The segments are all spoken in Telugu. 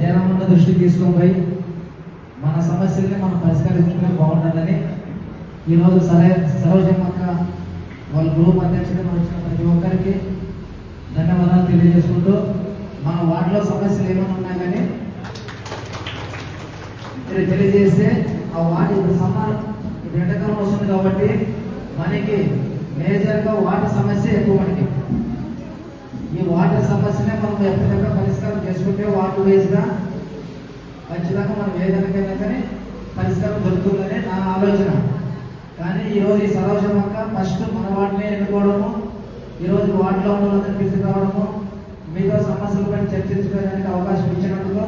జనమున్న ఉన్న దృష్టి పోయి మన సమస్యల్ని మనం పరిష్కరించుకునే బాగుంటుందని ఈరోజు సరే సరోజమ్మక్క వాళ్ళ గ్రూప్ అధ్యక్షుడిగా వచ్చిన ప్రతి ఒక్కరికి ధన్యవాదాలు తెలియజేసుకుంటూ మన వార్డులో సమస్యలు ఏమైనా ఉన్నా కానీ మీరు తెలియజేస్తే ఆ వార్డు ఇప్పుడు సమ్మర్ ఇప్పుడు ఎండాకాలం వస్తుంది కాబట్టి మనకి మేజర్గా వాటర్ సమస్య ఎక్కువ మనకి. ఈ వాటర్ సమస్యనే మనం ఎప్పటికప్పుడు పరిష్కారం చేసుకుంటే వాటర్ వేస్గా ఖచ్చితంగా మనం ఏదైనా కానీ పరిష్కారం దొరుకుతుందని నా ఆలోచన. కానీ ఈరోజు ఈ సరోజం అక్క ఫస్ట్ మన వాటిని ఎన్నుకోవడము ఈరోజు వాటిలో ఉన్న వాళ్ళని తీసుకురావడము మీతో సమస్యలపై చర్చించుకోవడానికి అవకాశం ఇచ్చినందుకు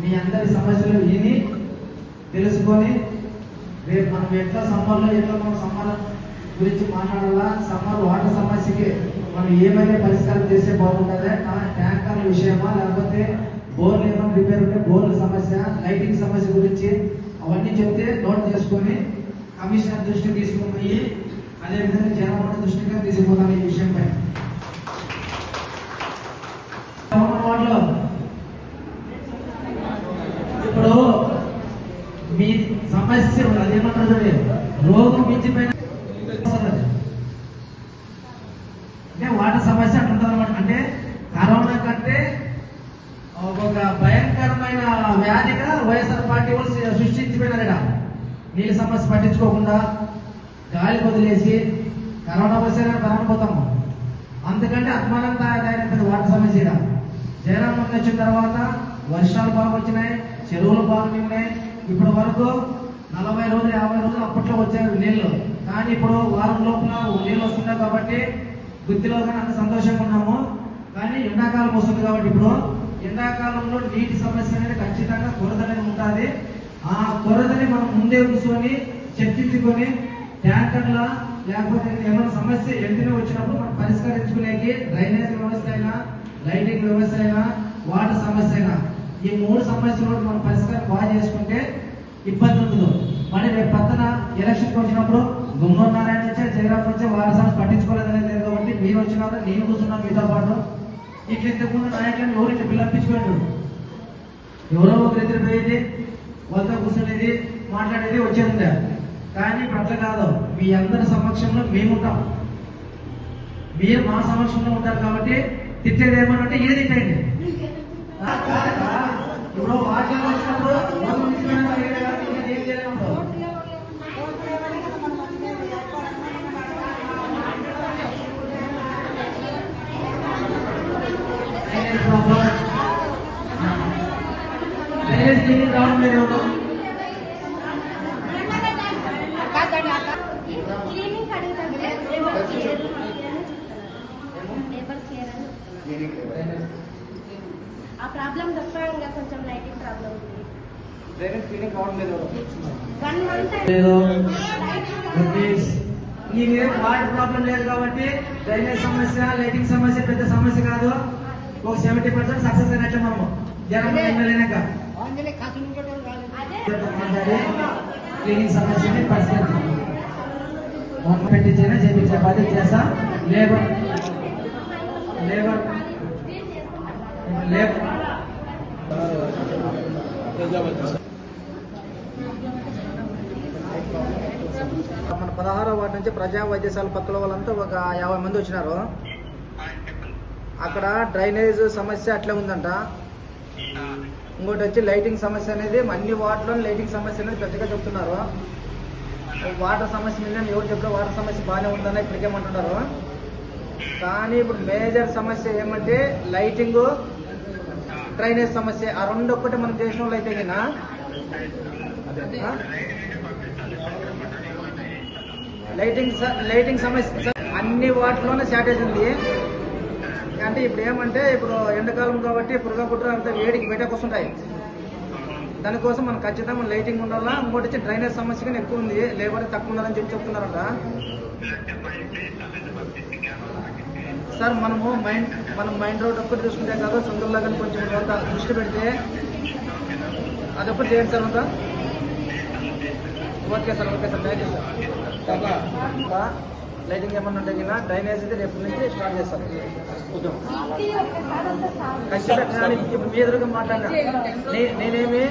మీ అందరి సమస్యలు విని తెలుసుకొని రేపు మనం ఎట్లా సమ్మర్లో ఎట్లా మనం సమ్మర్ గురించి మాట్లాడాలా సమ్మర్ వాటర్ సమస్యకి మనం ఏమైనా పరిష్కారం చేస్తే బాగుంటుంది నా- ట్యాంకర్ల విషయమా లేకపోతే బోర్లు ఏమైనా రిపేర్ ఉంటే బోర్ల సమస్య లైటింగ్ సమస్య గురించి అవన్నీ చెప్తే నోట్ చేసుకొని కమిషనర్ దృష్టికి తీసుకుని పోయి అదేవిధంగా జనవరి దృష్టిగా తీసుకుపోతాను ఈ విషయంపై ఇప్పుడు మీ సమస్య అదేమంటారు రోగం మించిపోయిన అంటే వాటర్ సమస్య అంటుంటుంది అనమాట అంటే కరోనా వ్యాధిగా వైఎస్ఆర్ పార్టీ వాళ్ళు సృష్టించిపోయినారట. నీళ్ళ సమస్య పట్టించుకోకుండా గాలి వదిలేసి కరోనా వస్తే ప్రారంభపోతాము అందుకంటే అద్మానం తయారైనటువంటి వాటర్ సమస్య జగన్ ముందు వచ్చిన తర్వాత వర్షాలు బాగా వచ్చినాయి చెరువులు బాగా నిండినాయి. ఇప్పటి వరకు నలభై రోజులు యాభై రోజులు అప్పట్లో వచ్చాయి నీళ్ళు. కానీ ఇప్పుడు వారం లోపల నీళ్ళు వస్తున్నాయి కాబట్టి గుత్తిలో కానీ అంత సంతోషంగా ఉన్నాము. కానీ ఎండాకాలం వస్తుంది కాబట్టి ఇప్పుడు ఎండాకాలంలో నీటి సమస్య అనేది ఖచ్చితంగా కొరత అనేది ఉంటుంది ఆ కొరతని మనం ముందే కూర్చొని చర్చించుకొని ట్యాంకర్ల లేకపోతే ఏమైనా సమస్య వెంటనే వచ్చినప్పుడు మనం పరిష్కరించుకునేకి డ్రైనేజ్ వ్యవస్థ అయినా లైటింగ్ వ్యవస్థ అయినా వాటర్ సమస్య అయినా ఈ మూడు సమస్యలు మనం పరిష్కారం బాగా చేసుకుంటే ఇబ్బంది ఉండదు. మరి రేపు పక్కన ఎలక్షన్కి వచ్చినప్పుడు గుమ్మూరు నుంచే జయరామ్ నుంచే వారి సమస్య పట్టించుకోలేదనేది కాబట్టి మీరు వచ్చిన నేను కూర్చున్నాను మీతో పాటు. ఇట్లా ఇంతకుముందు నాయకులను ఎవరు ఇట్లా పిల్లపించుకోండి ఎవరో ఒకరి ఇద్దరు పోయేది వాళ్ళతో కూర్చునేది మాట్లాడేది వచ్చేది కానీ ఇప్పుడు అట్లా కాదు. మీ అందరి సమక్షంలో మేముంటాం మీరు మా సమక్షంలో ఉంటారు కాబట్టి తిట్టేది ఏమనంటే ఏది తిట్టండి ఆ, కాదా? ఇప్పుడు వాక్యం వచ్చినప్పుడు రోజు నిలిచిపోయినా ఏం చేయాలి? ఏం చేయాలన్నప్పుడు డ్రైనేజ్ ప్రాబ్లం డ్రైనేజ్ క్లీనింగ్ రావడం లేదు ఎవరు క్లీనింగ్ అడుగుతాను పేపర్స్ క్లియర్ ఆ ప్రాబ్లం చెప్పడం ఇంకా కొంచెం లైటింగ్ ప్రాబ్లం ఉంది డ్రైనేజ్ క్లీనింగ్ రావడం లేదు ఎవరు వన్ మంత్ లేదు రూపీస్ నీకు వాటర్ ప్రాబ్లం లేదు. కాబట్టి డ్రైనేజ్ సమస్య లైటింగ్ సమస్య పెద్ద సమస్య కాదు. ఒక సెవెంటీ పర్సెంట్ సక్సెస్ అయినట్టు మనము. జనం ఎమ్మెల్యేనాక క్లీనింగ్ సమస్యని పరిష్కరించాలి మొక్క పెట్టించైనా చేపించే బాధ్యత చేస్తా లేబర్. లేబర్. లేబర్. మన పదహారో వార్డు నుంచి ప్రజా వైద్యశాల పక్కల వాళ్ళంతా ఒక యాభై మంది వచ్చినారు. అక్కడ డ్రైనేజ్ సమస్య అట్లే ఉందంట. ఇంకోటి వచ్చి లైటింగ్ సమస్య అనేది అన్ని వార్డులో లైటింగ్ సమస్య అనేది పెద్దగా చెప్తున్నారు. వాటర్ సమస్య మీద ఎవరు చెప్పినా వాటర్ సమస్య బాగానే ఉందని ఇప్పటికేమంటున్నారు కానీ ఇప్పుడు మేజర్ సమస్య ఏమంటే లైటింగ్ డ్రైనేజ్ సమస్య. ఆ రెండు ఒక్కటి మనం చేసిన వాళ్ళు అయితే లైటింగ్ స- లైటింగ్ సమస్య అన్ని వాటిలోనే షార్టేజ్ ఉంది. అంటే ఇప్పుడు ఏమంటే ఇప్పుడు ఎండాకాలం కాబట్టి పురుగ పుట్ర అంత వేడికి బయటకు వస్తుంటాయి. దానికోసం మనం ఖచ్చితంగా లైటింగ్ ఉండాలా? ఇంకోటి వచ్చి డ్రైనేజ్ సమస్య కానీ ఎక్కువ ఉంది. లేబర్ తక్కువ ఉండాలని చెప్పి చెప్తున్నారంట. సార్ మనము మైండ్ మనం మైండ్ రోడ్ ఒక్కటి చూసుకుంటే కాదు సొంతంలో కానీ కొంచెం దృష్టి పెడితే అదొక్కటి చేయండి సార్ అంతా. Okay sir okay sir thank you sir lighting ఏమన్నా ఉంటే కింద డ్రైనేజ్ అయితే రేపు నుంచి స్టార్ట్ చేస్తాం ఉద్యమం వీక్లీ ఒకసారి వస్తే చాలు. ఖచ్చితంగా ఇప్పుడు మీ ఎదురుగా మాట్లాడినా నేనేమి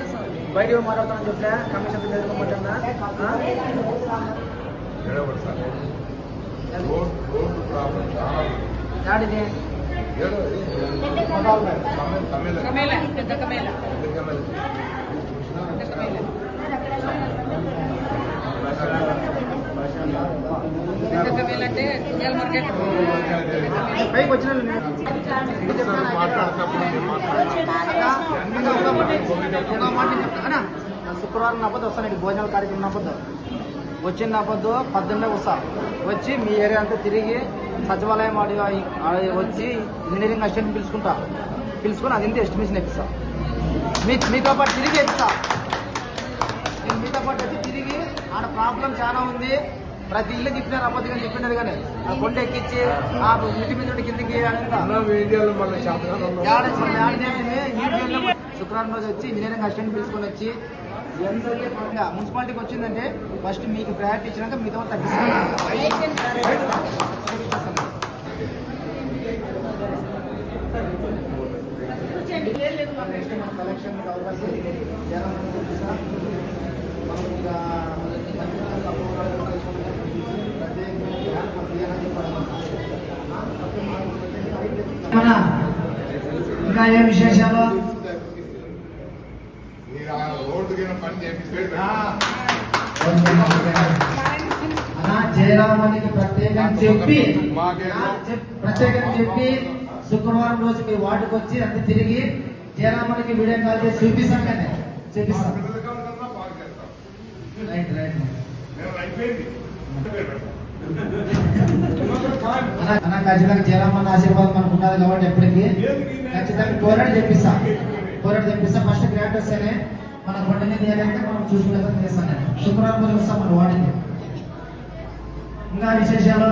బయట మాట్లాడతానని చెప్పలే కమిషన్ ఎదురుగా మాట్లాడినా ఆ? ఏడవడు సార్ పైకి వచ్చిన శుక్రవారం నాపద్దు వస్తాను భోజనాల కార్యక్రమం నాపద్దు వచ్చిన నాపద్దు పద్దెనిమిది వస్తా వచ్చి మీ ఏరియా అంతా తిరిగి సచివాలయం ఆడి వచ్చి ఇంజనీరింగ్ అసిస్టెంట్ పిలుచుకుంటా పిలుచుకొని అది. ఎస్టిమేషన్ ఎక్కిస్తా మీ మీతో పాటు తిరిగి ఎక్కిస్తా ప్రాబ్లం చాలా ఉంది. ప్రతి ఇల్లు చెప్పినారు అబద్ధంగా చెప్పినారు కానీ ఆ కొండ ఎక్కించి ఆ ఇంటి మీద కిందికి శుక్రవారం రోజు వచ్చి ఇంజనీరింగ్ అసిస్టెంట్ పిలుచుకొని వచ్చి మున్సిపాలిటీకి వచ్చిందంటే ఫస్ట్ మీకు ప్రయారిటీ ఇచ్చినాక మన కలెక్షన్ అవకాశం జనం చూపిస్తాం. మనం ఇంకా ఏం విశేషాలు అన్నా జయరామానికి ప్రత్యేకంగా చెప్పి ప్రత్యేకంగా చెప్పి శుక్రవారం రోజు మీ వార్డుకి వచ్చి అంత తిరిగి జయరామానికి వీడియో కాల్ చేసి చూపిస్తాం. కానీ చూపిస్తాం రైట్ రైట్. అయిపోయింది అన్నా ఖచ్చితంగా జయరామన్న ఆశీర్వాదం మనకు ఉన్నది కాబట్టి ఎప్పటికీ. ఖచ్చితంగా కోరాడు చెప్పిస్తా కోరాడు చెప్పిస్తా ఫస్ట్ గ్రాంట్ వస్తేనే మన బండి మీద ఏదైతే మనం చూసుకునేదా చేస్తాం నేను. శుక్రవారం రోజు వస్తాం మన వాడికి ఇంకా విశేషాలు?